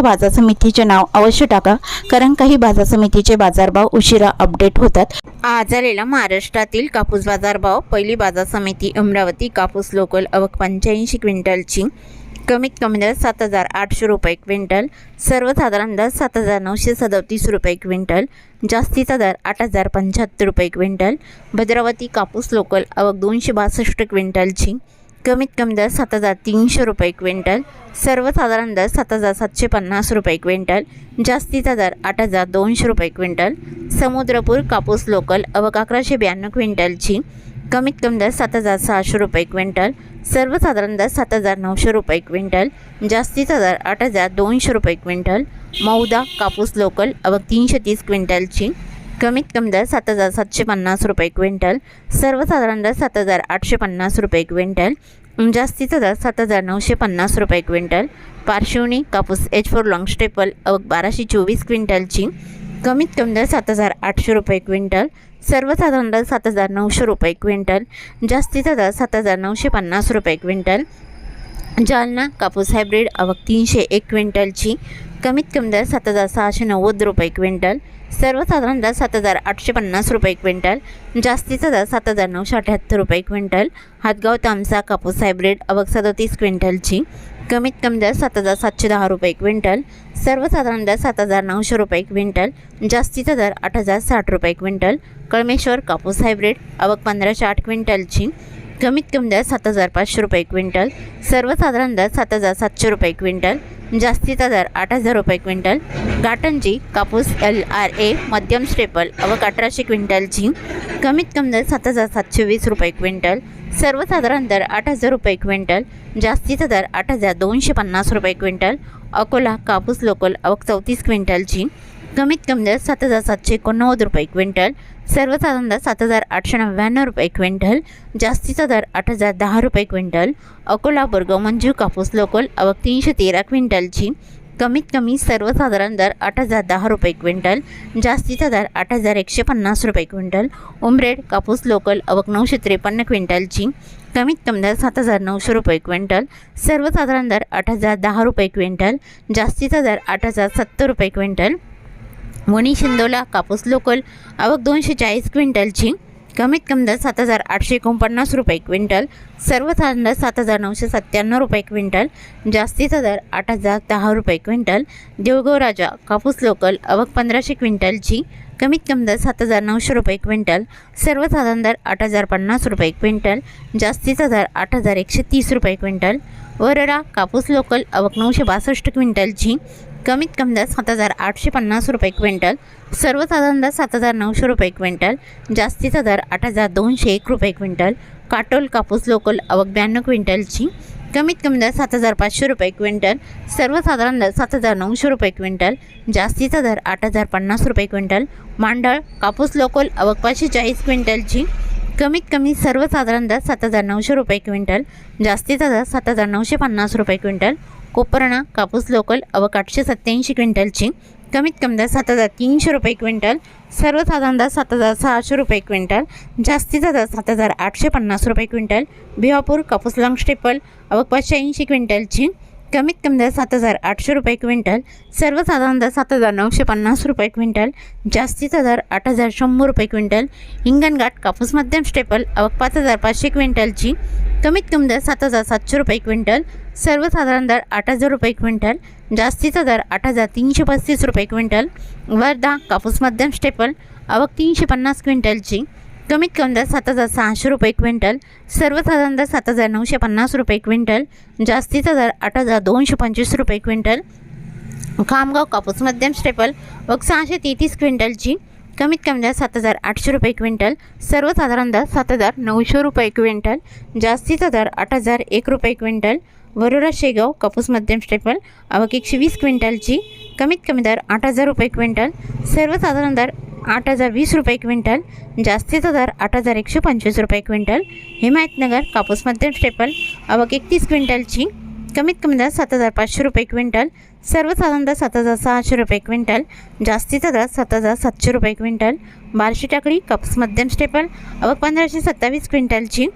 बाजार समितीचे नाव अवश्य टाका कारण काही बाजार समितीचे बाजारभाव उशिरा अपडेट होतात. आज आलेला महाराष्ट्रातील कापूस बाजारभाव पहिली बाजार समिती अमरावती कापूस लोकल अवक पंच्याऐंशी क्विंटलची कमीत कमी दर सात हजार आठशे रुपये क्विंटल सर्वसाधारण दर सात हजार नऊशे सदतीस रुपये क्विंटल जास्तीचा दर आठ हजार पंच्याहत्तर रुपये क्विंटल भद्रावती कापूस लोकल अवक दोनशे बासष्ट क्विंटलची कमीत कमी दर सात हजार तीनशे रुपये क्विंटल सर्वसाधारण दर सात हजार सातशे पन्नास रुपये क्विंटल जास्तीचा दर आठ हजार दोनशे रुपये क्विंटल समुद्रपूर कापूस लोकल अवक अकराशे ब्याण्णव क्विंटलची कमीत कमी दर सात हजार सहाशे रुपये क्विंटल सर्वसाधारण दर सात हजार नऊशे रुपये क्विंटल जास्तीचा दर आठ हजार दोनशे रुपये क्विंटल मौदा कापूस लोकल अवक तीनशे तीस क्विंटलची कमीत कमी दर सात हजार सातशे पन्नास रुपये क्विंटल. सर्वसाधारण दर सात हजार आठशे पन्नास रुपये क्विंटल. जास्तीचा दर सात हजार नऊशे पन्नास रुपये क्विंटल. पार्श्वनी कापूस एच फोर लॉंग स्टेपल अवक बाराशे चोवीस क्विंटलची. कमीत कमी दर सात हजार आठशे रुपये क्विंटल. सर्वसाधारण दर सात हजार नऊशे रुपये क्विंटल. जास्तीचा दर सात हजार नऊशे पन्नास रुपये क्विंटल. जालना कापूस हायब्रिड अवक तीनशे एक क्विंटलची. कमीत कमी दर सात हजार सहाशे नव्वद रुपये क्विंटल सर्वसाधारण दर सात हजार आठशे पन्नास रुपये क्विंटल जास्तीचा दर सात हजार नऊशे अठ्याहत्तर रुपये क्विंटल हातगाव तामसा कापूस हायब्रिड अवक सदतीस क्विंटलची कमीत कमी दर सात हजार सातशे दहा रुपये क्विंटल सर्वसाधारण दर सात हजार नऊशे रुपये क्विंटल जास्तीचा दर आठ हजार साठ रुपये क्विंटल कळमेश्वर कापूस हायब्रिड अवक पंधराशे आठ क्विंटलची कमीत कमी दर सात हजार पाचशे रुपये क्विंटल. सर्वसाधारण दर सात हजार सातशे रुपये क्विंटल. जास्तीचा दर आठ हजार रुपये क्विंटल. गाटनची कापूस एल आर ए मध्यम स्टेपल अवक अठराशे क्विंटलची कमीत कमी दर सात हजार सातशे वीस रुपये क्विंटल. सर्वसाधारण दर आठ हजार रुपये क्विंटल. जास्तीचा दर आठ हजार दोनशे पन्नास रुपये क्विंटल. अकोला कापूस लोकल अवक चौतीस क्विंटलची कमीत कमी दर सात हजार सातशे एकोणनव्वद रुपये क्विंटल सर्वसाधारण दर सात हजार आठशे नव्याण्णव रुपये क्विंटल जास्तीचा दर आठ हजार दहा रुपये क्विंटल अकोला बोरगाव मंजू कापूस लोकल अवक तीनशे तेरा क्विंटलची कमीत कमी सर्वसाधारण दर आठ हजार दहा रुपये क्विंटल जास्तीचा दर आठ हजार एकशे पन्नास रुपये क्विंटल उमरेड कापूस लोकल अवक नऊशे त्रेपन्न क्विंटलची कमीत कमी दर सात हजार नऊशे रुपये क्विंटल सर्वसाधारण दर आठ हजार दहा रुपये क्विंटल जास्तीचा दर आठ हजार सत्तर रुपये क्विंटल वणी शिंदोला कापूस लोकल आवक दोनशे चाळीस क्विंटलची कमीत कमी दर सात हजार आठशे एकोणपन्नास रुपये क्विंटल सर्वसाधारण दर सात हजार नऊशे सत्त्याण्णव रुपये क्विंटल जास्तीचा दर आठ हजार दहा रुपये क्विंटल देवगाव राजा कापूस लोकल अवक पंधराशे क्विंटलची कमीत कमी दर सात हजार नऊशे रुपये क्विंटल सर्वसाधारण दर आठ हजार पन्नास रुपये क्विंटल जास्तीचा दर आठ हजार एकशे तीस रुपये क्विंटल वरडा कापूस लोकल अवक नऊशे बासष्ट क्विंटलची कमीत कमी दर सात हजार आठशे पन्नास रुपये क्विंटल सर्वसाधारण दर सात हजार नऊशे रुपये क्विंटल जास्तीचा दर आठ हजार दोनशे एक रुपये क्विंटल काटोल कापूस लोकल अवक ब्याण्णव क्विंटलची कमीत कमी दर सात हजार पाचशे रुपये क्विंटल सर्वसाधारण दर सात हजार नऊशे रुपये क्विंटल जास्तीचा दर आठ हजार पन्नास रुपये क्विंटल मांडळ कापूस लोकल अवक पाचशे चाळीस क्विंटलची कमीत कमी सर्वसाधारण दर सात हजार नऊशे रुपये क्विंटल जास्तीचा दर सात हजार नऊशे पन्नास रुपये क्विंटल कोपरणा कापूस लोकल अवक आठशे सत्त्याऐंशी क्विंटलची कमीत कमी दर सात हजार तीनशे रुपये क्विंटल सर्वसाधारण दर सात हजार सहाशे रुपये क्विंटल जास्तीचा दर सात हजार आठशे पन्नास रुपये क्विंटल भिवापूर कापूस लॉंग स्टेपल अवक पाचशे ऐंशी क्विंटलची कमीत कमी दर सात हजार आठशे रुपये क्विंटल सर्वसाधारण दर सात हजार नऊशे पन्नास रुपये क्विंटल जास्तीचा दर आठ हजार शंभर रुपये क्विंटल हिंगणघाट कापूस मध्यम स्टेपल अवक पाच हजार पाचशे क्विंटलची कमीत कमी दर सात हजार सातशे रुपये क्विंटल सर्वसाधारण दर आठ हजार रुपये क्विंटल जास्तीचा दर आठ हजार तीनशे पस्तीस रुपये क्विंटल वर्धा कापूस मध्यम स्टेपल अवक तीनशे पन्नास क्विंटलची कमीत कमी दर सात हजार सहाशे रुपये क्विंटल सर्वसाधारण दर सात हजार नऊशे पन्नास रुपये क्विंटल जास्तीचा दर आठ हजार दोनशे पंचवीस रुपये क्विंटल. खामगाव कापूस मध्यम स्टेपल व सहाशे तेहतीस क्विंटलची कमीत कमी दर सात हजार आठशे रुपये क्विंटल सर्वसाधारण दर सात हजार नऊशे रुपये क्विंटल जास्तीचा दर आठ हजार एक रुपये क्विंटल. वरोरा शेगाव कापूस मध्यम स्टेपल आवक एकशे वीस क्विंटलची कमीत कमी दर आठ हजार रुपये क्विंटल सर्वसाधारण दर आठ हजार वीस रुपये क्विंटल जास्तीचा दर आठ हजार एकशे पंचवीस रुपये क्विंटल हिमायतनगर कापूस मध्यम स्टेपल आवक एकतीस क्विंटलची कमीत कमी दर सात हजार पाचशे रुपये क्विंटल सर्वसाधारण दर सात हजार सहाशे रुपये क्विंटल जास्तीचा दर सात हजार सातशे रुपये क्विंटल बार्शी टाकळी कापूस मध्यम स्टेपल आवक पंधराशे सत्तावीस क्विंटलची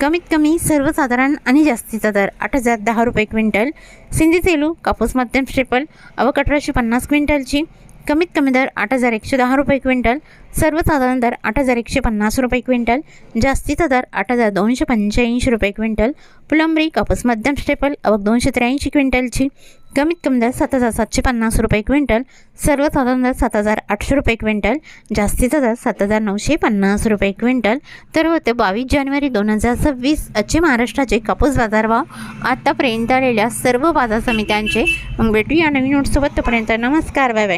कमीत कमी सर्वसाधारण आणि जास्तीचा दर आठ हजार दहा रुपये क्विंटल सिंधी सेलू कापूस मध्यम स्टेपल अवक अठराशे पन्नास क्विंटलची कमीत कमी दर आठ हजार एकशे दहा रुपये क्विंटल सर्वसाधारण दर आठ हजार एकशे पन्नास रुपये क्विंटल जास्तीचा दर आठ हजार दोनशे पंच्याऐंशी रुपये क्विंटल पुलंबरी कापूस मध्यम स्टेपल अवघ दोनशे त्र्याऐंशी क्विंटलची कमीत कमी दर सात हजार सातशे पन्नास रुपये क्विंटल सर्वसाधारण दर सात हजार आठशे रुपये क्विंटल जास्तीचा दर सात हजार नऊशे पन्नास रुपये क्विंटल. तर होते बावीस जानेवारी दोन हजार सव्वीस आजचे महाराष्ट्राचे कापूस बाजारभाव आतापर्यंत आलेल्या सर्व बाजार समित्यांचे मग भेटूया नवीन नोटसोबत तोपर्यंत नमस्कार बाय बाय.